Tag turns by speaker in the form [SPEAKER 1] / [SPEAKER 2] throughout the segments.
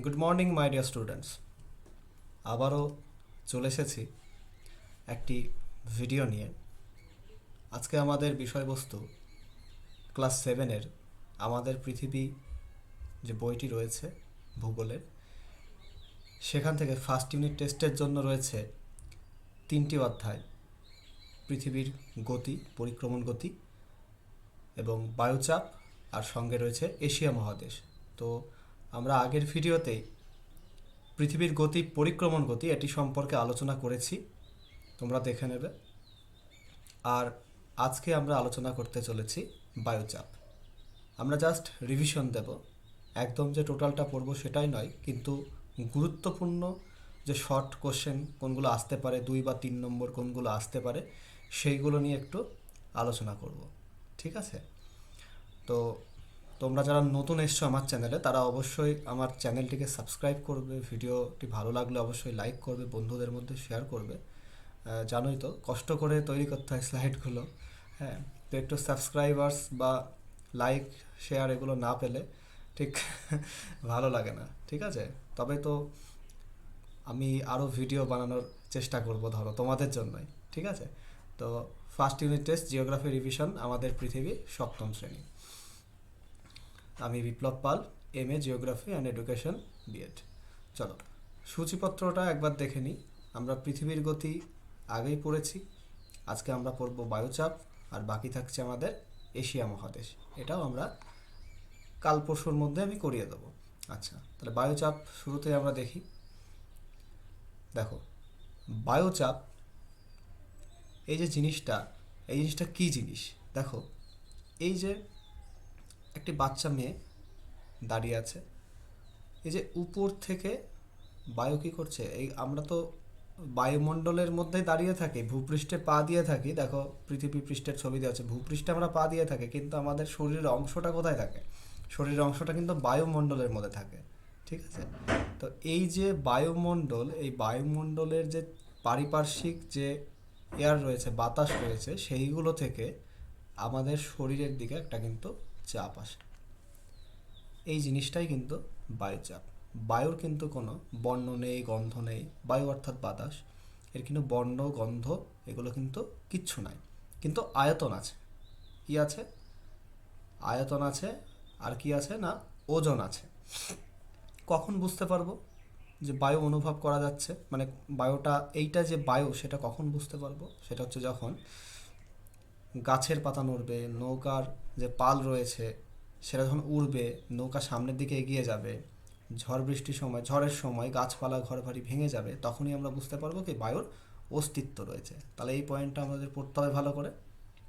[SPEAKER 1] Good morning my dear students আবারও চলে এসেছি একটি ভিডিও নিয়ে। আজকে আমাদের বিষয়বস্তু ক্লাস সেভেনের আমাদের পৃথিবী যে বইটি রয়েছে ভূগোলের, সেখান থেকে ফার্স্ট ইউনিট টেস্টের জন্য রয়েছে তিনটি অধ্যায়, পৃথিবীর গতি, পরিক্রমণ গতি এবং বায়ুচাপ, আর সঙ্গে রয়েছে এশিয়া মহাদেশ। তো আমরা আগের ভিডিওতেই পৃথিবীর গতি, পরিক্রমণ গতি এটি সম্পর্কে আলোচনা করেছি। তোমরা দেখে নেবে। আর আজকে আমরা আলোচনা করতে চলেছি বায়ুচাপ। আমরা জাস্ট রিভিশন দেব। একদম যে টোটালটা পড়ব সেটাই নয়, কিন্তু গুরুত্বপূর্ণ যে শর্ট কোশ্চেন কোনগুলো আসতে পারে, দুই বা তিন নম্বর কোনগুলো আসতে পারে, সেইগুলো নিয়ে একটু আলোচনা করব। ঠিক আছে? তো তোমরা যারা নতুন এসছো আমার চ্যানেলে, তারা অবশ্যই আমার চ্যানেলটিকে সাবস্ক্রাইব করবে, ভিডিওটি ভালো লাগলে অবশ্যই লাইক করবে, বন্ধুদের মধ্যে শেয়ার করবে। জানোই তো, কষ্ট করে তৈরি করতে হয় স্লাইডগুলো। হ্যাঁ তো একটু সাবস্ক্রাইবার্স বা লাইক, শেয়ার এগুলো না পেলে ঠিক ভালো লাগে না, ঠিক আছে? তবে তো আমি আরও ভিডিও বানানোর চেষ্টা করব, ধরো, তোমাদের জন্যই, ঠিক আছে? তো first unit test, geography revision, আমাদের পৃথিবী সপ্তম শ্রেণি। আমি Biplab Pal M A geography and education BEd চলো, সূচিপত্রটা একবার দেখে নিই। আমরা পৃথিবীর গতি আগেই পড়েছি। আজকে আমরা পড়ব বায়ুচাপ, আর বাকি থাকছে আমাদের এশিয়া মহাদেশ। এটাও আমরা কাল পরশুর মধ্যে আমি করিয়ে দেবো। আচ্ছা তাহলে বায়ুচাপ শুরুতে আমরা দেখি। দেখো, বায়ুচাপ, এই যে জিনিসটা, এই জিনিসটা কী জিনিস? দেখো, এই যে একটি বাচ্চা মেয়ে দাঁড়িয়ে আছে। এই যে উপর থেকে বায়ু কী করছে? এই আমরা তো বায়ুমণ্ডলের মধ্যে দাঁড়িয়ে থাকি, ভূপৃষ্ঠে পা দিয়ে থাকি। দেখো, পৃথিবী পৃষ্ঠের ছবি দেওয়া আছে, ভূপৃষ্ঠে আমরা পা দিয়ে থাকি, কিন্তু আমাদের শরীরের অংশটা কোথায় থাকে? শরীরের অংশটা কিন্তু বায়ুমণ্ডলের মধ্যে থাকে, ঠিক আছে? তো এই যে বায়ুমণ্ডল, এই বায়ুমণ্ডলের যে পারিপার্শ্বিক যে এয়ার রয়েছে, বাতাস রয়েছে, সেইগুলো থেকে আমাদের শরীরের দিকে একটা কিন্তু চাপ আসে। এই জিনিসটাই কিন্তু বায়ুচাপ। বায়ুর কিন্তু কোনো বর্ণ নেই, গন্ধ নেই, বায়ু অর্থাৎ বাতাস। এর কিন্তু বর্ণ, গন্ধ এগুলো কিন্তু কিচ্ছু নাই। কিন্তু আয়তন আছে। কি আছে? আয়তন আছে, আর কি আছে না? ওজন আছে। কখন বুঝতে পারব যে বায়ু অনুভব করা যাচ্ছে? মানে বায়ুটা, এইটা যে বায়ু, সেটা কখন বুঝতে পারব? সেটা হচ্ছে যখন গাছের পাতা নড়বে, নৌকার যে পাল রয়েছে সেটা যখন উড়বে, নৌকা সামনের দিকে এগিয়ে যাবে, ঝড় বৃষ্টির সময়, ঝড়ের সময় গাছপালা ঘর বাড়ি ভেঙে যাবে, তখনই আমরা বুঝতে পারব কি বায়ুর অস্তিত্ব রয়েছে। তাহলে এই পয়েন্টটা আমাদের পড়তে হবে ভালো করে,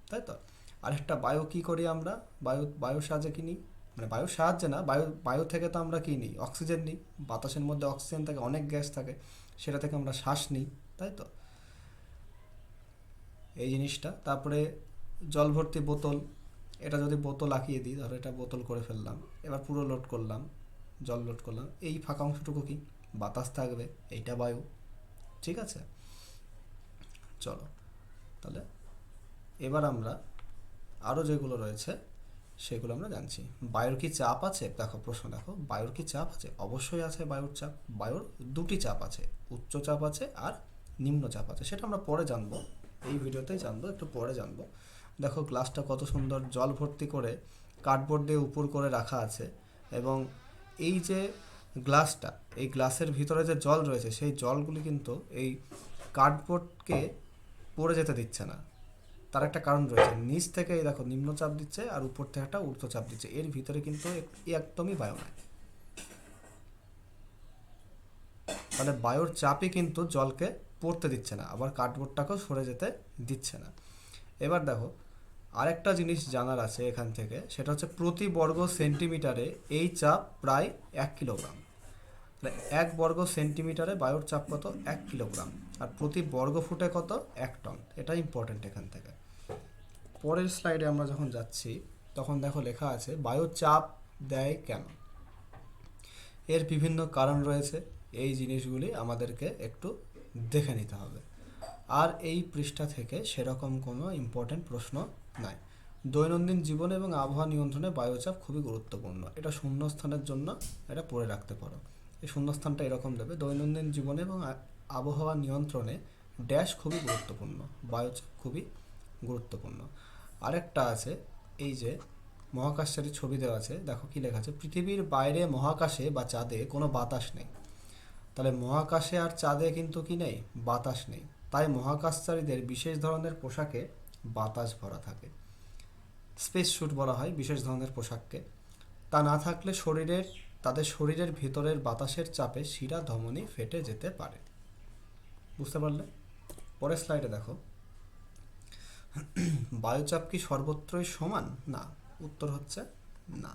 [SPEAKER 1] তাই তো? আরেকটা বায়ু কী করি আমরা? বায়ু, বায়ুর সাহায্যে কি নিই? মানে বায়ুর সাহায্যে না, বায়ু বায়ু থেকে তো আমরা কী নিই? অক্সিজেন নিই। বাতাসের মধ্যে অক্সিজেন থাকে অনেক গ্যাস থাকে, সেটা থেকে আমরা শ্বাস নিই, তাই তো? এই জিনিসটা। তারপরে জল ভর্তি বোতল, এটা যদি বোতল আঁকিয়ে দিই, ধরো এটা বোতল করে ফেললাম, এবার পুরো লোড করলাম, জল লোড করলাম, এই ফাঁকা অংশটুকু কি? বাতাস থাকবে, এইটা বায়ু, ঠিক আছে? চলো, তাহলে এবার আমরা আরও যেগুলো রয়েছে, সেগুলো আমরা জানছি। বায়ুর কি চাপ আছে? দেখো, প্রশ্ন দেখো, বায়ুর কি চাপ আছে? অবশ্যই আছে বায়ুর চাপ, বায়ুর দুটি চাপ আছে, উচ্চ চাপ আছে আর নিম্ন চাপ আছে, সেটা আমরা পরে জানব, এই ভিডিওতেই জানব, একটু পরে জানব। দেখো, গ্লাসটা কত সুন্দর জল ভর্তি করে কার্ডবোর্ড দিয়ে উপর করে রাখা আছে এবং এই যে গ্লাসটা, এই গ্লাসের ভিতরে যে জল রয়েছে, সেই জলগুলি কিন্তু এই কার্ডবোর্ডকে পড়ে যেতে দিচ্ছে না। তার একটা কারণ রয়েছে, নিচ থেকে এই দেখো, নিম্নচাপ দিচ্ছে আর উপর থেকে একটা ঊর্ধ্বচাপ দিচ্ছে। এর ভিতরে কিন্তু একদমই বায়ু নাই। তাহলে বায়ুর চাপই কিন্তু জলকে পড়তে দিচ্ছে না, আবার কার্ডবোর্ডটাকেও সরে যেতে দিচ্ছে না। এবার দেখো আরেকটা জিনিস জানার আছে এখান থেকে, সেটা হচ্ছে প্রতি বর্গ সেন্টিমিটারে এই চাপ প্রায় এক কিলোগ্রাম। এক বর্গ সেন্টিমিটারে বায়ুর চাপ কত? এক কিলোগ্রাম। আর প্রতি বর্গ ফুটে কত? এক টন। এটা ইম্পর্টেন্ট এখান থেকে। পরের স্লাইডে আমরা যখন যাচ্ছি, তখন দেখো লেখা আছে, বায়ুর চাপ দেয় কেন? এর বিভিন্ন কারণ রয়েছে। এই জিনিসগুলি আমাদেরকে একটু দেখে নিতে হবে। আর এই পৃষ্ঠা থেকে সেরকম কোনো ইম্পর্টেন্ট প্রশ্ন নাই। দৈনন্দিন জীবন এবং আবহাওয়া নিয়ন্ত্রণে বায়ুচাপ খুবই গুরুত্বপূর্ণ। এটা শূন্যস্থানের জন্য এটা পড়ে রাখতে পারো। এই শূন্যস্থানটা এরকম দেবে, দৈনন্দিন জীবনে এবং আবহাওয়া নিয়ন্ত্রণে ড্যাশ খুবই গুরুত্বপূর্ণ, বায়ুচাপ খুবই গুরুত্বপূর্ণ। আরেকটা আছে, এই যে মহাকাশচারী ছবি দেওয়া আছে, দেখো কি লেখা আছে, পৃথিবীর বাইরে মহাকাশে বা চাঁদে কোনো বাতাস নেই। তাহলে মহাকাশে আর চাঁদে কিন্তু কি নেই? বাতাস নেই। তাই মহাকাশচারীদের বিশেষ ধরনের পোশাকে বাতাস ভরা থাকে। স্পেস স্যুট বলা হয় বিশেষ ধরনের পোশাককে। তা না থাকলে শরীরের, তাদের শরীরের ভেতরের বাতাসের চাপে শিরা ধমনী ফেটে যেতে পারে। বুঝতে পারলে? পরের স্লাইডে দেখো। বায়ুচাপ কি সর্বত্রই সমান? না। উত্তর হচ্ছে না।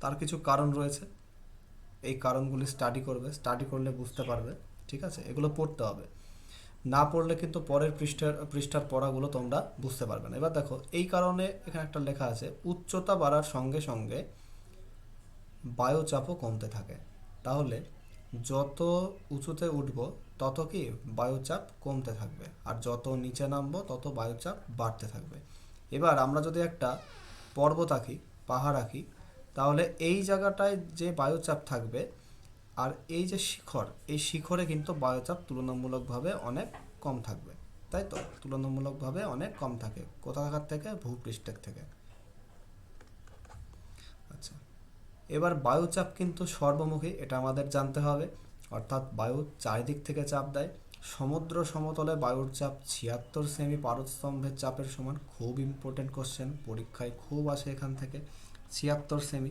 [SPEAKER 1] তার কিছু কারণ রয়েছে। এই কারণগুলি স্টাডি করবে। স্টাডি করলে বুঝতে পারবে। ঠিক আছে? এগুলো পড়তে হবে। না পড়লে কিন্তু পরের পৃষ্ঠার পৃষ্ঠার পড়াগুলো তোমরা বুঝতে পারবে না। এবার দেখো, এই কারণে এখানে একটা লেখা আছে, উচ্চতা বাড়ার সঙ্গে সঙ্গে বায়ুচাপও কমতে থাকে। তাহলে যত উঁচুতে উঠব, তত কি বায়ুচাপ কমতে থাকবে, আর যত নিচে নামবো, তত বায়ুচাপ বাড়তে থাকবে। এবার আমরা যদি একটা পর্বত আঁকি, পাহাড় আঁকি, তাহলে এই জায়গাটায় যে বায়ুচাপ থাকবে আর এই যে শিখর, এই শিখরে কিন্তু বায়ুচাপ তুলনামূলকভাবে অনেক কম থাকবে। তাই তো? তুলনামূলকভাবে অনেক কম থাকে। কোথাকার থেকে? ভূপৃষ্ঠের থেকে। আচ্ছা। এবার বায়ুচাপ কিন্তু সর্বমুখী, এটা আমাদের জানতে হবে। অর্থাৎ বায়ু চারিদিক থেকে চাপ দেয়। সমুদ্র সমতলে বায়ুর চাপ ছিয়াত্তর সেমি পারস্তম্ভের চাপের সমান। খুব ইম্পর্টেন্ট কোশ্চেন পরীক্ষায় খুব আসে এখান থেকে। ছিয়াত্তর সেমি।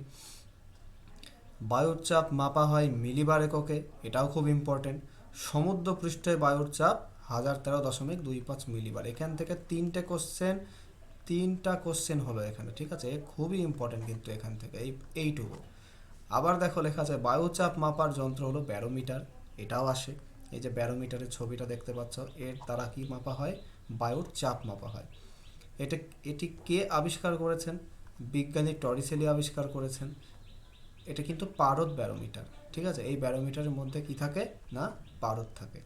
[SPEAKER 1] বায়ুর চাপ মাপা হয় মিলিবার এককে, এটাও খুব ইম্পর্টেন্ট সমুদ্র পৃষ্ঠে বায়ুর চাপ হাজার তেরো দশমিক দুই পাঁচ মিলিবার। এখান থেকে তিনটে কোশ্চেন তিনটা কোশ্চেন হলো এখানে, ঠিক আছে? খুবই ইম্পর্টেন্ট কিন্তু এখান থেকে, এই, এইটুকু। আবার দেখো লেখা আছে, বায়ুচাপ মাপার যন্ত্র হলো ব্যারোমিটার, এটাও আসে। এই যে ব্যারোমিটারের ছবিটা দেখতে পাচ্ছ, এর দ্বারা কি মাপা হয়? বায়ুর চাপ মাপা হয়। এটা, এটি কে আবিষ্কার করেছেন? বিজ্ঞানী টরিসেলি আবিষ্কার করেছেন। এটা কিন্তু পারদ ব্যারোমিটার, ঠিক আছে? এই ব্যারোমিটারের মধ্যে কি থাকে? না, পারদ থাকে।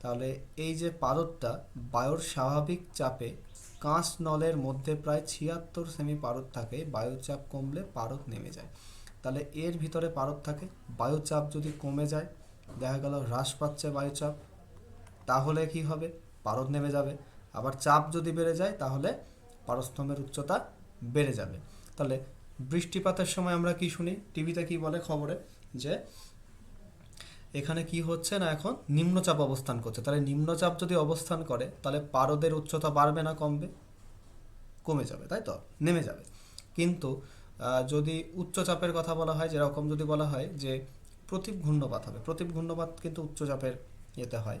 [SPEAKER 1] তাহলে এই যে পারদটা, বায়ুর স্বাভাবিক চাপে কাঁচ নলের মধ্যে প্রায় ছিয়াত্তর সেমি পারদ থাকে, বায়ুচাপ কমলে পারদ নেমে যায়। তাহলে এর ভিতরে পারদ থাকে, বায়ুচাপ যদি কমে যায়, দেখা গেল হ্রাস পাচ্ছে বায়ুচাপ, তাহলে কি হবে? পারদ নেমে যাবে। আবার চাপ যদি বেড়ে যায়, তাহলে পারস্তম্ভের উচ্চতা বেড়ে যাবে। তাহলে বৃষ্টিপাতের সময় আমরা কি শুনি? টিভিতে কি বলে খবরে? যে এখানে কি হচ্ছে না এখন? নিম্নচাপ অবস্থান করছে। তাহলে নিম্নচাপ যদি অবস্থান করে, তাহলে পারদের উচ্চতা বাড়বে না কমবে? কমে যাবে, তাই তো? নেমে যাবে। কিন্তু যদি উচ্চচাপের কথা বলা হয়, যেরকম যদি বলা হয় যে প্রতীপ ঘূর্ণপাত হবে। প্রতীপ ঘূর্ণপাত কিন্তু উচ্চচাপের ইয়েতে হয়।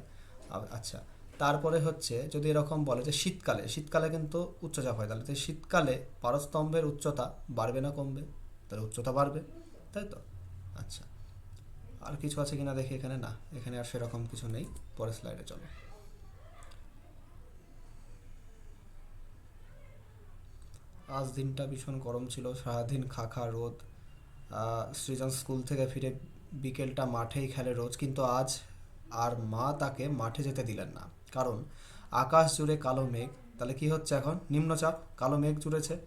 [SPEAKER 1] আচ্ছা। তারপরে হচ্ছে যদি এরকম বলে যে শীতকালে শীতকালে কিন্তু উচ্চচাপ হয়। তাহলে শীতকালে পারস্তম্ভের উচ্চতা বাড়বে না কমবে? তাহলে উচ্চতা বাড়বে, তাই তো? আচ্ছা। আর কিছু আছে কিনা দেখি এখানে? না, এখানে আর সেরকম কিছু নেই। পরের স্লাইডে চলো। আজ দিনটা ভীষণ গরম ছিল। সারাদিন খাখা রোদ। সৃজন স্কুল থেকে ফিরে বিকেলটা মাঠেই খেলে রোজ। কিন্তু আজ আর মা তাকে মাঠে যেতে দিলেন না। কারণ আকাশ জুড়ে কালো মেঘ, তাহলে কি হচ্ছে এখন? নিম্নচাপ, কালো মেঘ জুড়েছে।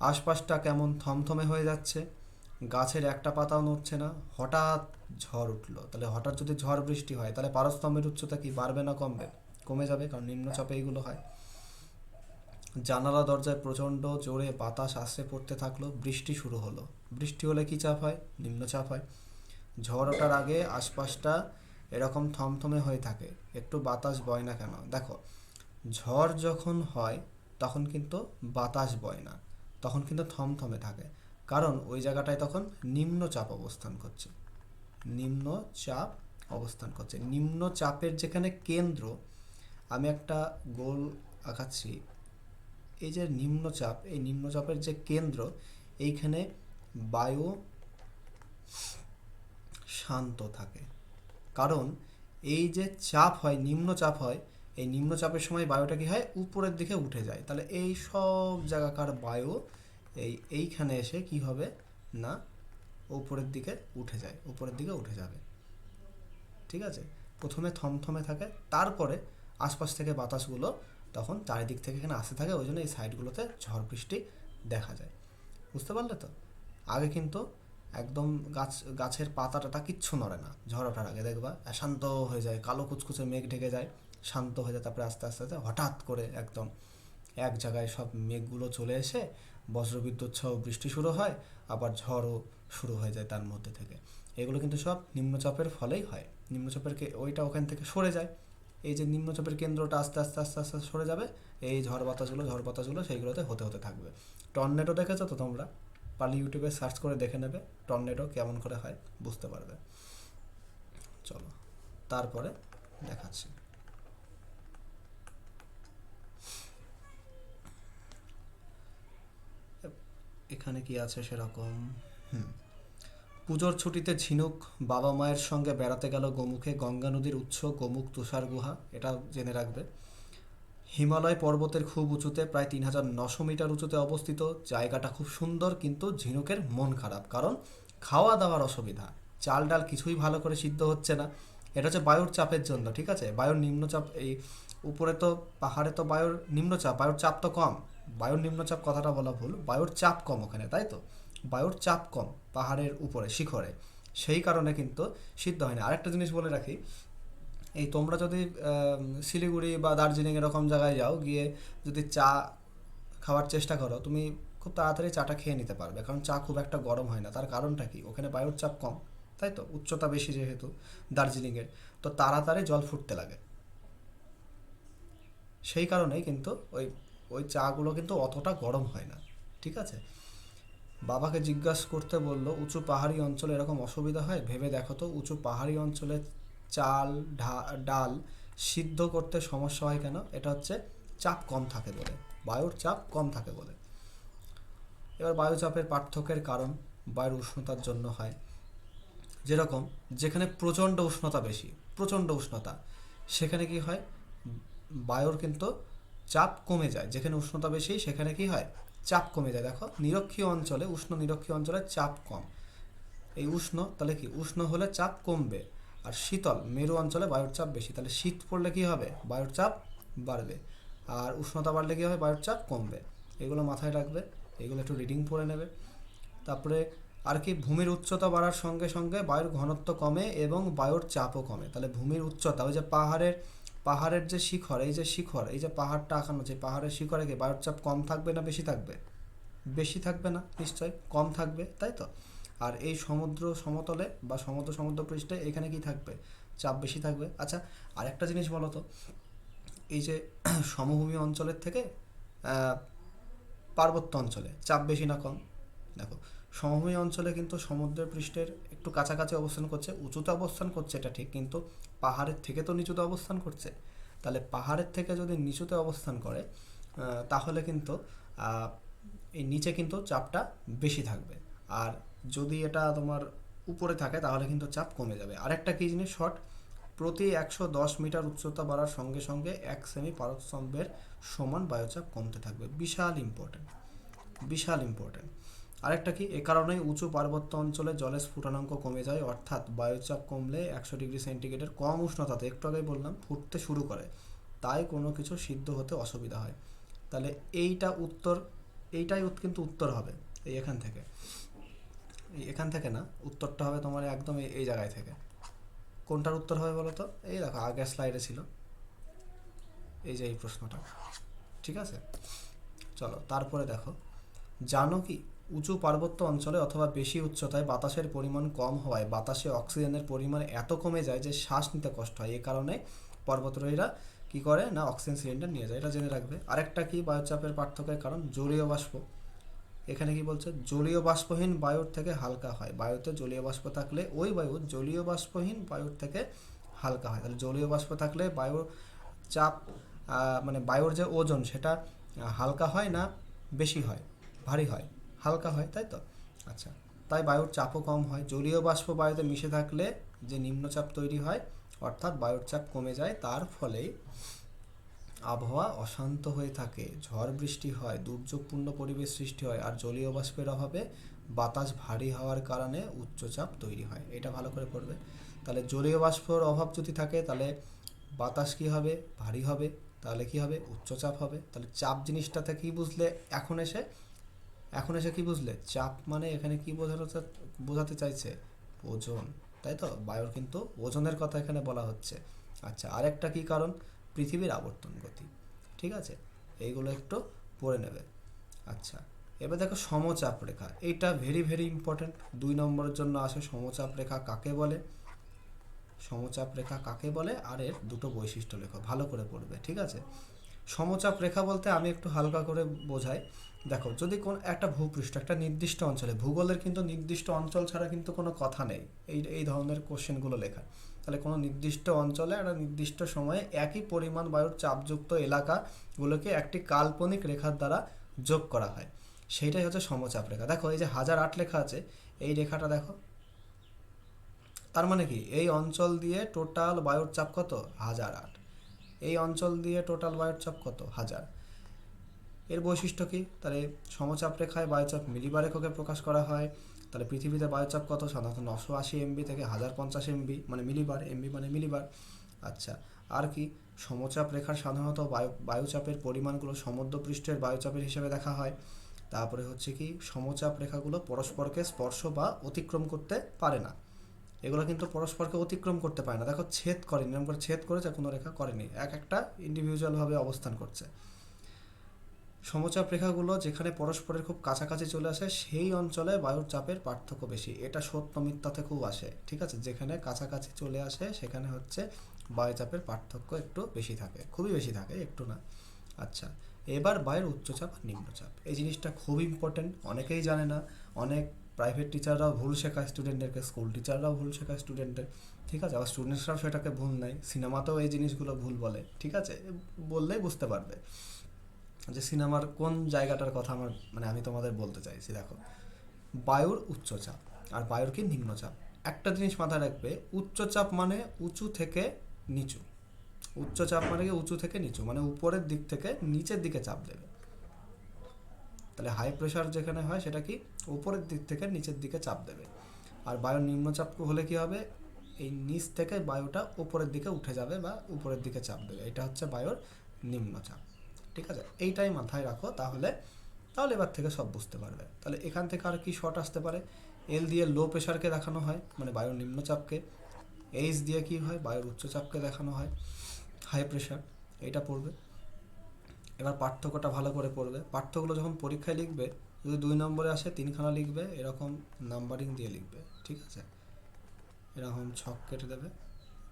[SPEAKER 1] আশপাশটা কেমন থমথমে হয়ে যাচ্ছে। গাছের একটা পাতাও নড়ছে না। হঠাৎ ঝড় উঠল। তাহলে হঠাৎ যদি ঝড় বৃষ্টি হয়, তাহলে পারস্তম্ভের উচ্চতা কি বাড়বে না কমবে? কমে যাবে, কারণ নিম্নচাপে এইগুলো হয়। জানালা দরজায় প্রচণ্ড জোরে বাতাস আশ্রে পড়তে থাকল। বৃষ্টি শুরু হলো। বৃষ্টি হলে কি চাপ হয়? নিম্নচাপ হয়। ঝড় ওঠার আগে আশপাশটা এরকম থমথমে হয়ে থাকে। একটু বাতাস বয় না কেন? দেখো, ঝড় যখন হয়, তখন কিন্তু বাতাস বয় না। তখন কিন্তু থমথমে থাকে। কারণ ওই জায়গাটায় তখন নিম্নচাপ অবস্থান করছে। নিম্নচাপ অবস্থান করছে। নিম্নচাপের যেখানে কেন্দ্র, আমি একটা গোল আঁকাচ্ছি। এই যে নিম্নচাপ, এই নিম্নচাপের যে কেন্দ্র, এইখানে বায়ু শান্ত থাকে। কারণ এই যে চাপ হয় নিম্নচাপ হয়, এই নিম্নচাপের সময় বায়ুটা কি হয়? উপরের দিকে উঠে যায়। তাহলে এই সব জায়গাকার বায়ু এই, এইখানে এসে কি হবে? না, উপরের দিকে উঠে যায়, উপরের দিকে উঠে যাবে। ঠিক আছে? প্রথমে থমথমে থাকে, তারপরে আশপাশ থেকে বাতাসগুলো তখন চারিদিক থেকে এখানে আসতে থাকে, ওই জন্য এই সাইডগুলোতে ঝড় বৃষ্টি দেখা যায়। বুঝতে পারলে তো? আগে কিন্তু একদম গাছ, গাছের পাতা টাতা কিচ্ছু নড়ে না। ঝড় ওঠার আগে দেখবা শান্ত হয়ে যায়, কালো কুচকুচে মেঘ ঢেকে যায়, শান্ত হয়ে যায়, তারপরে আস্তে আস্তে আস্তে হঠাৎ করে একদম এক জায়গায় সব মেঘগুলো চলে এসে বজ্রবিদ্যুৎ সহ বৃষ্টি শুরু হয়, আবার ঝড়ও শুরু হয়ে যায় তার মধ্যে থেকে। এগুলো কিন্তু সব নিম্নচাপের ফলেই হয়। নিম্নচাপের ওইটা ওখান থেকে সরে যায়। এই যে নিম্নচাপের কেন্দ্রটা আস্তে আস্তে আস্তে আস্তে সরে যাবে, এই ঝড় বাতাসগুলো ঝড় বাতাসগুলো সেইগুলোতে হতে হতে থাকবে। টর্নেডো দেখেছ তো তোমরা? পারলে ইউটিউবে সার্চ করে দেখে নেবে টর্নেডো কেমন করে হয়, বুঝতে পারবে। চলো, তারপরে দেখাচ্ছি। এখানে কি আছে সেরকম? হুম। পুজোর ছুটিতে ঝিনুক বাবা মায়ের সঙ্গে বেড়াতে গেল গোমুখে, গঙ্গা নদীর উৎস গোমুখ তুষার গুহা এটা জেনে রাখবে। হিমালয় পর্বতের খুব উঁচুতে, প্রায় তিন হাজার নশো মিটার উঁচুতে অবস্থিত। জায়গাটা খুব সুন্দর, কিন্তু ঝিনুকের মন খারাপ, কারণ খাওয়া দাওয়ার অসুবিধা। চাল ডাল কিছুই ভালো করে সিদ্ধ হচ্ছে না। এটা হচ্ছে বায়ুর চাপের জন্য, ঠিক আছে? বায়ুর নিম্নচাপ, এই উপরে তো, পাহাড়ে তো বায়ুর নিম্নচাপ, বায়ুর চাপ তো কম। বায়ুর নিম্নচাপ কথাটা বলা ভুল, বায়ুর চাপ কম ওখানে, তাই তো? বায়ুর চাপ কম, পাহাড়ের উপরে, শিখরে। সেই কারণে কিন্তু সিদ্ধ হয় না। আরেকটা জিনিস বলে রাখি এই তোমরা যদি শিলিগুড়ি বা দার্জিলিং এরকম জায়গায় যাও, গিয়ে যদি চা খাওয়ার চেষ্টা করো, তুমি খুব তাড়াতাড়ি চাটা খেয়ে নিতে পারবে। কারণ চা খুব একটা গরম হয় না। তার কারণটা কি? ওখানে বায়ুর চাপ কম, তাই তো? উচ্চতা বেশি যেহেতু দার্জিলিংয়ের তো তাড়াতাড়ি জল ফুটতে লাগে। সেই কারণেই কিন্তু ওই ওই চাগুলো কিন্তু অতটা গরম হয় না। ঠিক আছে? বাবাকে জিজ্ঞাসা করতে বলল, উঁচু পাহাড়ি অঞ্চলে এরকম অসুবিধা হয়? ভেবে দেখো তো, উঁচু পাহাড়ি অঞ্চলে চাল ডাল সিদ্ধ করতে সমস্যা হয় কেন? এটা হচ্ছে চাপ কম থাকে বলে। বায়ুর চাপ কম থাকে বলে। এবার বায়ুচাপের পার্থক্যের কারণ বায়ুর উষ্ণতার জন্য হয়। যেরকম যেখানে প্রচণ্ড উষ্ণতা বেশি, প্রচণ্ড উষ্ণতা, সেখানে কি হয়? বায়ুর কিন্তু চাপ কমে যায়। যেখানে উষ্ণতা বেশি, সেখানে কি হয়? চাপ কমে যায়। দেখো, নিরক্ষীয় অঞ্চলে, উষ্ণ নিরক্ষীয় অঞ্চলে চাপ কম। এই উষ্ণ, তাহলে কি? উষ্ণ হলে চাপ কমবে। আর শীতল, মেরু অঞ্চলে বায়ুর চাপ বেশি। তাহলে শীত পড়লে কি হবে? বায়ুর চাপ বাড়বে। আর উষ্ণতা বাড়লে কি হবে? বায়ুর চাপ কমবে। এগুলো মাথায় রাখবে, এগুলো একটু রিডিং পড়ে নেবে। তারপরে আর কি, ভূমির উচ্চতা বাড়ার সঙ্গে সঙ্গে বায়ুর ঘনত্ব কমে এবং বায়ুর চাপও কমে। তাহলে ভূমির উচ্চতা, ওই যে পাহাড়ের পাহাড়ের যে শিখর, এই যে শিখর, এই যে পাহাড়টা আঁকানো, যে পাহাড়ের শিখরে কি বায়ুর চাপ কম থাকবে না বেশি থাকবে? বেশি থাকবে না নিশ্চয় কম থাকবে, তাই তো? আর এই সমুদ্র সমতলে বা সমুদ্র সমুদ্র পৃষ্ঠে এখানে কি থাকবে? চাপ বেশি থাকবে। আচ্ছা আরেকটা জিনিস বলো তো এই যে সমভূমি অঞ্চলের থেকে পার্বত্য অঞ্চলে চাপ বেশি না কম। দেখো, সমভূমি অঞ্চলে কিন্তু সমুদ্রের পৃষ্ঠের একটু কাছাকাছি অবস্থান করছে, উঁচুতে অবস্থান করছে, এটা ঠিক, কিন্তু পাহাড়ের থেকে তো নিচুতে অবস্থান করছে। তাহলে পাহাড়ের থেকে যদি নিচুতে অবস্থান করে তাহলে কিন্তু এই নিচে কিন্তু চাপটা বেশি থাকবে। আর যদি এটা তোমার উপরে থাকে, তাহলে কিন্তু চাপ কমে যাবে। আরেকটা কি জিনিস? শর্ট, প্রতি একশো দশ মিটার উচ্চতা বাড়ার সঙ্গে সঙ্গে এক সেমি পারস্তম্ভের সমান বায়ুচাপ কমতে থাকবে। বিশাল ইম্পর্টেন্ট বিশাল ইম্পর্টেন্ট আরেকটা কি? এ কারণেই উঁচু পার্বত্য অঞ্চলে জলের স্ফুটনাঙ্ক কমে যায়, অর্থাৎ বায়ুচাপ কমলে একশো ডিগ্রি সেন্টিগ্রেডের কম উষ্ণতাতে, একটু আগেই বললাম, ফুটতে শুরু করে। তাই কোনো কিছু সিদ্ধ হতে অসুবিধা হয়। তাহলে এইটা উত্তর, এইটাই কিন্তু উত্তর হবে, এই এখান থেকে। এখান থেকে না, উত্তরটা হবে তোমার একদম এই- জায়গায় থেকে। কোনটার উত্তর হবে বলো তো? এই দেখো, আগের স্লাইডে ছিল। এই যে এই প্রশ্নটা। ঠিক আছে? চলো, তারপরে দেখো। জানো কি, উঁচু পার্বত্য অঞ্চলে অথবা বেশি উচ্চতায় বাতাসের পরিমাণ কম হওয়ায় বাতাসে অক্সিজেনের পরিমাণ এত কমে যায় যে শ্বাস নিতে কষ্ট হয়। এই কারণে পর্বতরোহীরা কি করে? না, অক্সিজেন সিলিন্ডার নিয়ে যায়। এটা জেনে রাখবে। আরেকটা কি, বায়ুচাপের পার্থক্যের কারণ? জলীয় বাষ্প। এখানে কি বলছে? জলীয় বাষ্পহীন বায়ুর থেকে হালকা হয়। বায়ুতে জলীয় বাষ্প থাকলে ওই বায়ু জলীয় বাষ্পহীন বায়ুর থেকে হালকা হয়। তাহলে জলীয় বাষ্প থাকলে বায়ুর চাপ মানে বায়ুর যে ওজন সেটা হালকা হয় না বেশি হয়? ভারী হয়। হালকা হয়, তাই তো? আচ্ছা তাই বায়ুর চাপও কম হয়। জলীয় বাষ্প বায়ুতে মিশে থাকলে যে নিম্নচাপ তৈরি হয়, অর্থাৎ বায়ুর চাপ কমে যায়, তার ফলেই আবহাওয়া অশান্ত হয়ে থাকে। ঝড় বৃষ্টি হয়, দুর্যোগপূর্ণ পরিবেশ সৃষ্টি হয় আর জলীয় বাষ্পের অভাবে বাতাস ভারী হওয়ার কারণে উচ্চচাপ তৈরি হয়। এটা ভালো করে পড়বে। তাহলে জলীয় বাষ্পর অভাব যদি থাকে, তাহলে বাতাস কি হবে? ভারী হবে। তাহলে কি হবে? উচ্চচাপ হবে। তাহলে চাপ জিনিসটাতে কী বুঝলে? এখন এসে এখন এসে কি বুঝলে? চাপ মানে এখানে কি বোঝানো বোঝাতে চাইছে? ওজন। তাই তো? বায়ুর কিন্তু ওজনের কথা এখানে বলা হচ্ছে। আচ্ছা আরেকটা কী কারণ? পৃথিবীর আবর্তন গতি। ঠিক আছে? এইগুলো একটু পড়ে নেবে। আচ্ছা এবার দেখো সমচাপ রেখা। এইটা ভেরি ভেরি ইম্পর্টেন্ট দুই নম্বরের জন্য আসে সমচাপ রেখা কাকে বলে? সমচাপ রেখা কাকে বলে? আর এর দুটো বৈশিষ্ট্য লেখো, ভালো করে পড়বে, ঠিক আছে? সমচাপ রেখা বলতে আমি একটু হালকা করে বোঝাই। দেখো, যদি কোন একটা ভূপৃষ্ঠ, একটা নির্দিষ্ট অঞ্চলে, ভূগোলের কিন্তু নির্দিষ্ট অঞ্চল ছাড়া কিন্তু কোনো কথা নেই। এই এই ধরনের কোশ্চেনগুলো লেখা। তাহলে কোনো নির্দিষ্ট অঞ্চলে একটা নির্দিষ্ট সময়ে একই পরিমাণ বায়ুর চাপযুক্ত এলাকাগুলোকে একটি কাল্পনিক রেখার দ্বারা যোগ করা হয়। সেইটাই হচ্ছে সমচাপ রেখা। দেখো, এই যে হাজার আট লেখা আছে, এই রেখাটা দেখো। তার মানে কি? এই অঞ্চল দিয়ে টোটাল বায়ুর চাপ কত? হাজার আট। এই অঞ্চল দিয়ে টোটাল বায়ুর চাপ কত? হাজার। এর বৈশিষ্ট্য কি? তাহলে সমচাপ রেখায় বায়ুচাপ মিলিবার এককে প্রকাশ করা হয়। তাহলে পৃথিবীতে বায়ুচাপ কত? সাধারণত নশো আশি এমবি থেকে হাজার পঞ্চাশ এমবি মানে মিলিবার এমবি মানে মিলিবার আচ্ছা আর কি? সমচাপ রেখার সাধারণত বায়ু, বায়ুচাপের পরিমাণগুলো সমুদ্রপৃষ্ঠের বায়ুচাপের হিসেবে দেখা হয়। তারপরে হচ্ছে কি? সমচাপ রেখাগুলো পরস্পরকে স্পর্শ বা অতিক্রম করতে পারে না। এগুলো কিন্তু পরস্পরকে অতিক্রম করতে পারে না। দেখো, ছেদ করেনি, এরকম করে ছেদ করেছে, কোনো রেখা করেনি। এক একটা ইন্ডিভিজুয়ালভাবে অবস্থান করছে। সমচাপ রেখাগুলো যেখানে পরস্পরের খুব কাছাকাছি চলে আসে, সেই অঞ্চলে বায়ুর চাপের পার্থক্য বেশি। এটা সত্য মিথ্যা থেকেও আসে, ঠিক আছে? যেখানে কাছাকাছি চলে আসে, সেখানে হচ্ছে বায়ুচাপের পার্থক্য একটু বেশি থাকে। খুবই বেশি থাকে, একটু না। আচ্ছা এবার বায়ুর উচ্চচাপ আর নিম্নচাপ। এই জিনিসটা খুব ইম্পর্টেন্ট অনেকেই জানে না। অনেক প্রাইভেট টিচাররাও ভুল শেখায় স্টুডেন্টদেরকে স্কুল টিচাররাও ভুল শেখায় স্টুডেন্টদের ঠিক আছে? আবার স্টুডেন্টসরাও সেটাকে ভুল নেয়। সিনেমাতেও এই জিনিসগুলো ভুল বলে, ঠিক আছে? বললেই বুঝতে পারবে। যে সিনেমার কোন জায়গাটার কথা আমার মানে আমি তোমাদের বলতে চাইছি, দেখো। বায়ুর উচ্চচাপ আর বায়ুর কি নিম্নচাপ একটা জিনিস মাথায় রাখবে উচ্চচাপ মানে উঁচু থেকে নিচু। উচ্চচাপ মানে কি? উঁচু থেকে নিচু মানে উপরের দিক থেকে নিচের দিকে চাপ দেবে। তাহলে হাই প্রেশার যেখানে হয়, সেটা কি? উপরের দিক থেকে নিচের দিকে চাপ দেবে। আর বায়ুর নিম্নচাপ হলে কি হবে? এই নিচ থেকে বায়ুটা উপরের দিকে উঠে যাবে বা উপরের দিকে চাপ দেবে। এটা হচ্ছে বায়ুর নিম্নচাপ ঠিক আছে? এইটাই মাথায় রাখো তাহলে তাহলে এবার থেকে সব বুঝতে পারবে। তাহলে এখান থেকে আর কি শর্ট আসতে পারে? এল দিয়ে লো প্রেশারকে দেখানো হয় মানে বায়ুর নিম্নচাপকে এইচ দিয়ে কি হয়? বায়ুর উচ্চচাপকে দেখানো হয় হাই প্রেশার এইটা পড়বে। এবার পার্থক্যটা ভালো করে পড়বে। পাঠ্যগুলো যখন পরীক্ষায় লিখবে, যদি দুই নম্বরে আসে, তিনখানা লিখবে, এরকম নাম্বারিং দিয়ে লিখবে, ঠিক আছে? এরকম ছক কেটে দেবে।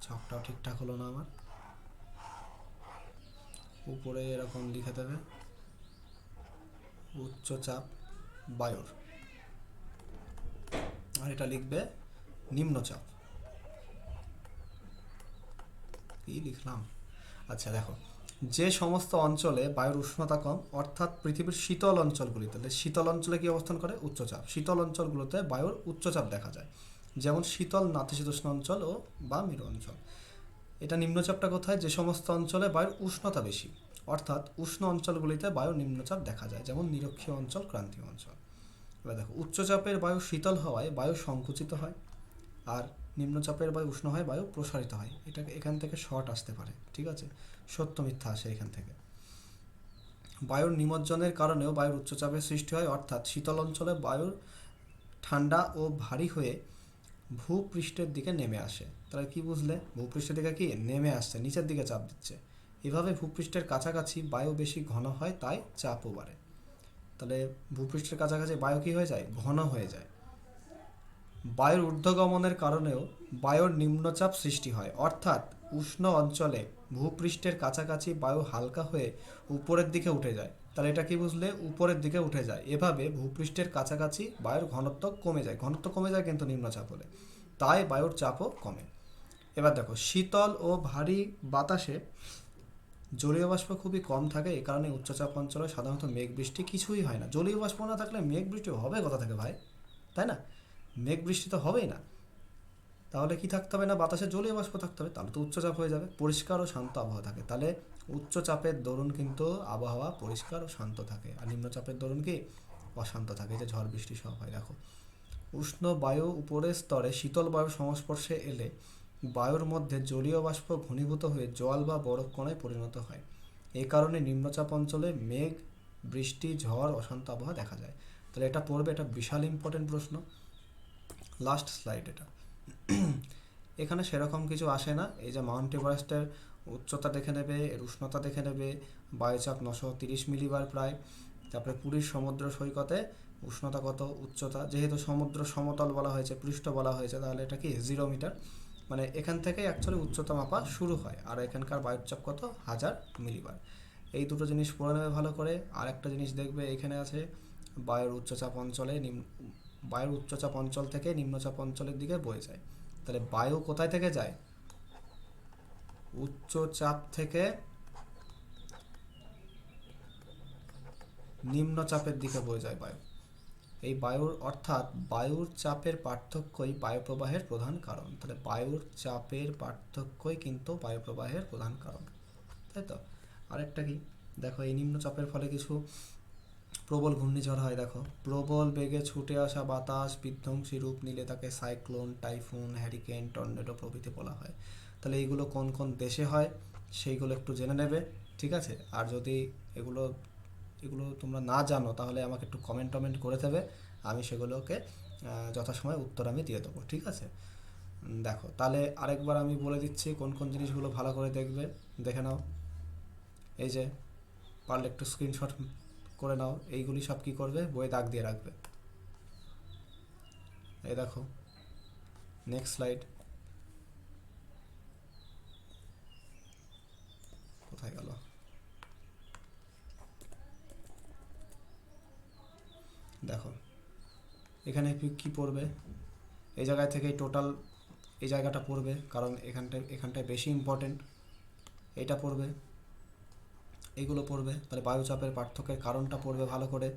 [SPEAKER 1] ছকটাও ঠিকঠাক হলো না আমার। উপরে এরকম লিখে দেবে। উচ্চচাপ বায়ুর। আর এটা লিখবে নিম্নচাপ কি লিখলাম? আচ্ছা দেখো। যে সমস্ত অঞ্চলে বায়ুর উষ্ণতা কম, অর্থাৎ পৃথিবীর শীতল অঞ্চলগুলিতে শীতল অঞ্চলে কি অবস্থান করে? উচ্চচাপ শীতল অঞ্চলগুলোতে বায়ুর উচ্চচাপ দেখা যায়। যেমন শীতল নাতিশীতোষ্ণ অঞ্চল ও বা মেরু অঞ্চল। এটা নিম্নচাপটা কোথায়? যে সমস্ত অঞ্চলে বায়ুর উষ্ণতা বেশি। অর্থাৎ উষ্ণ অঞ্চলগুলিতে বায়ুর নিম্নচাপ দেখা যায়, যেমন নিরক্ষীয় অঞ্চল, ক্রান্তীয় অঞ্চল। এবার দেখো, উচ্চচাপের বায়ু শীতল হওয়ায় বায়ু সংকুচিত হয়, আর নিম্নচাপের বায়ু উষ্ণ হয় বায়ু প্রসারিত হয়। এটা এখান থেকে শর্ট আসতে পারে, ঠিক আছে? সত্য মিথ্যা আসে এখান থেকে। বায়ুর নিমজ্জনের কারণেও বায়ুর উচ্চচাপের সৃষ্টি হয়, অর্থাৎ শীতল অঞ্চলে বায়ুর ঠান্ডা ও ভারী হয়ে ভূপৃষ্ঠের দিকে নেমে আসে। তাহলে কি বুঝলে? ভূপৃষ্ঠের দিকে কি? নেমে আসছে, নিচের দিকে চাপ দিচ্ছে। এভাবে ভূপৃষ্ঠের কাছাকাছি বায়ু বেশি ঘন হয়, তাই চাপও বাড়ে। তাহলে ভূপৃষ্ঠের কাছাকাছি বায়ু কি হয়ে যায়? ঘন হয়ে যায়। বায়ুর ঊর্ধ্বগমনের কারণেও বায়ুর নিম্নচাপ সৃষ্টি হয়। অর্থাৎ উষ্ণ অঞ্চলে ভূপৃষ্ঠের কাছাকাছি বায়ু হালকা হয়ে উপরের দিকে উঠে যায়। তাহলে এটা কি বুঝলে? উপরের দিকে উঠে যায়। এভাবে ভূপৃষ্ঠের কাছাকাছি বায়ুর ঘনত্ব কমে যায়। ঘনত্ব কমে যায় কিন্তু নিম্নচাপ হলে। তাই বায়ুর চাপও কমে। এবার দেখো, শীতল ও ভারী বাতাসে জলীয় বাষ্প খুবই কম থাকে। এ কারণে উচ্চচাপ অঞ্চলে সাধারণত মেঘ বৃষ্টি কিছুই হয় না। জলীয় বাষ্প না থাকলে মেঘ বৃষ্টি হবে কোথা থেকে ভাই? তাই না? মেঘ বৃষ্টি তো হবেই না। তাহলে কি থাকতে হবে না? বাতাসে জলীয় বাষ্প থাকতে হবে, তাহলে তো উচ্চচাপ হয়ে যাবে। পরিষ্কার ও শান্ত আবহাওয়া থাকে। তাহলে উচ্চচাপের দরুন কিন্তু আবহাওয়া পরিষ্কার ও শান্ত থাকে। আর নিম্নচাপের দরুন কি? অশান্ত থাকে। যে ঝড় বৃষ্টি সব হয়, দেখো। উষ্ণ বায়ু উপরের স্তরে শীতল বায়ুর সংস্পর্শে এলে বায়ুর মধ্যে জলীয় বাষ্প ঘনীভূত হয়ে জল বা বরফ কণায় পরিণত হয়। এই কারণে নিম্নচাপ অঞ্চলে মেঘ, বৃষ্টি, ঝড়, অশান্ত আবহাওয়া দেখা যায়। তাহলে এটা পড়বে, এটা বিশাল ইম্পর্টেন্ট প্রশ্ন। লাস্ট স্লাইড এটা। এখানে সেরকম কিছু আসে না। এই যে মাউন্ট এভারেস্টের উচ্চতা দেখে নেবে, এর উষ্ণতা দেখে নেবে, বায়ুচাপ নশো তিরিশ মিলিবার প্রায়। তারপরে পুরীর সমুদ্র সৈকতে উষ্ণতা কত, উচ্চতা, যেহেতু সমুদ্র সমতল বলা হয়েছে, পৃষ্ঠ বলা হয়েছে, তাহলে এটা কি জিরো মিটার? মানে এখান থেকে অ্যাকচুয়ালি উচ্চতা মাপা শুরু হয়, আর এখানকার বায়ুচাপ কত, হাজার মিলিবার। এই দুটো জিনিস পড়ে নেবে ভালো করে। আর একটা জিনিস দেখবে এখানে আছে, বায়ুর উচ্চচাপ অঞ্চলে নিম্ন বায়ুর উচ্চচাপ অঞ্চল থেকে নিম্নচাপ অঞ্চলের দিকে বয়ে যায়। তাহলে বায়ু কোথায় থেকে যায়? উচ্চচাপ থেকে নিম্নচাপের দিকে বয়ে যায় বায়ু। এই বায়ুর, অর্থাৎ বায়ুর চাপের পার্থক্যই বায়ুপ্রবাহের প্রধান কারণ। তাহলে বায়ুর চাপের পার্থক্যই কিন্তু বায়ুপ্রবাহের প্রধান কারণ। তাই তো? আরেকটা কি? দেখো, এই নিম্নচাপের ফলে কিছু প্রবল ঘূর্ণিঝড় হয়, দেখো। প্রবল বেগে ছুটে আসা বাতাস, বিধ্বংসী রূপ নিলে তাকে সাইক্লোন, টাইফুন, হ্যারিকেন, টর্নেডো প্রভৃতি বলা হয়। তাহলে এইগুলো কোন কোন দেশে হয়, সেইগুলো একটু জেনে নেবে, ঠিক আছে? আর যদি এগুলো এগুলো তোমরা না জানো, তাহলে আমাকে একটু কমেন্ট টমেন্ট করে দেবে, আমি সেগুলোকে যথাসময়ে উত্তর আমি দিয়ে দেবো, ঠিক আছে? দেখো, তাহলে আরেকবার আমি বলে দিচ্ছি কোন কোন জিনিসগুলো ভালো করে দেখবে, দেখে নাও। এই যে, পারলে একটু স্ক্রিনশট করে নাও, এইগুলি সব কি করবে? বইয়ে দাগ দিয়ে রাখবে। এই দেখো। নেক্সট স্লাইড কোথায় গেল? দেখো। এখানে কি- পড়বে? এই জায়গায় থেকে টোটাল এই জায়গাটা পড়বে, কারণ এখানটায় এখানটায় বেশি ইম্পর্টেন্ট এটা পড়বে। এইগুলো পড়বে, তাহলে বায়ুচাপের পার্থক্যের কারণটা পড়বে ভালো করে।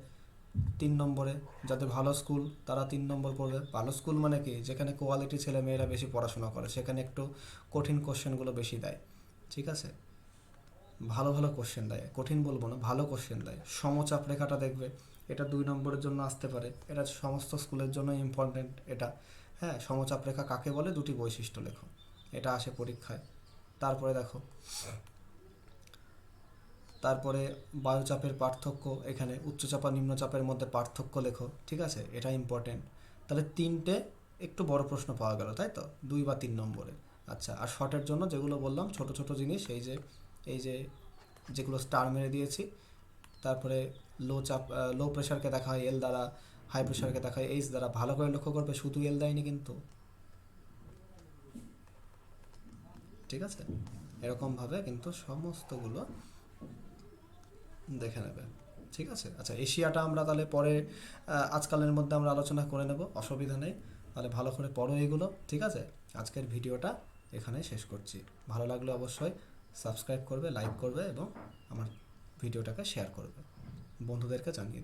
[SPEAKER 1] তিন নম্বরে, যাদের ভালো স্কুল, তারা তিন নম্বর পড়বে। ভালো স্কুল মানে কি? যেখানে কোয়ালিটি ছেলে মেয়েরা বেশি পড়াশোনা করে, সেখানে একটু কঠিন কোশ্চেনগুলো বেশি দেয়। ঠিক আছে? ভালো ভালো কোশ্চেন দেয়। কঠিন বলব না, ভালো কোশ্চেন দেয়। সমচাপ রেখাটা দেখবে। এটা দুই নম্বরের জন্য আসতে পারে। এটা সমস্ত স্কুলের জন্য ইম্পর্টেন্ট এটা। হ্যাঁ সমচাপ রেখা কাকে বলে? দুটি বৈশিষ্ট্য লেখো। এটা আসে পরীক্ষায়। তারপরে দেখো। তারপরে বায়ুচাপের পার্থক্য এখানে, উচ্চচাপ আর নিম্নচাপের মধ্যে পার্থক্য লেখো, ঠিক আছে? এটা ইম্পর্টেন্ট তাহলে তিনটে একটু বড় প্রশ্ন পাওয়া গেল, তাই তো? দুই বা তিন নম্বরে। আচ্ছা আর শর্টের জন্য যেগুলো বললাম, ছোট ছোট জিনিস, এই যে এই যে যেগুলো স্টার মেরে দিয়েছি, তারপরে লো চাপ লো প্রেশারকে দেখা হয় এল দ্বারা হাই প্রেশারকে দেখা হয় এইচ দ্বারা, ভালো করে লক্ষ্য করবে, শুধু এল দেয়নি কিন্তু। ঠিক আছে? এরকমভাবে কিন্তু সমস্তগুলো দেখে নেবে। ঠিক আছে? আচ্ছা এশিয়াটা আমরা তাহলে পরে আজকালের মধ্যে আমরা আলোচনা করে নেব, অসুবিধা নেই। তাহলে ভালো করে পড়ো এগুলো, ঠিক আছে? আজকের ভিডিওটা এখানে শেষ করছি। ভালো লাগলে অবশ্যই সাবস্ক্রাইব করবে, লাইক করবে এবং আমার ভিডিওটাকে শেয়ার করবে। বন্ধুদেরকে জানিয়ে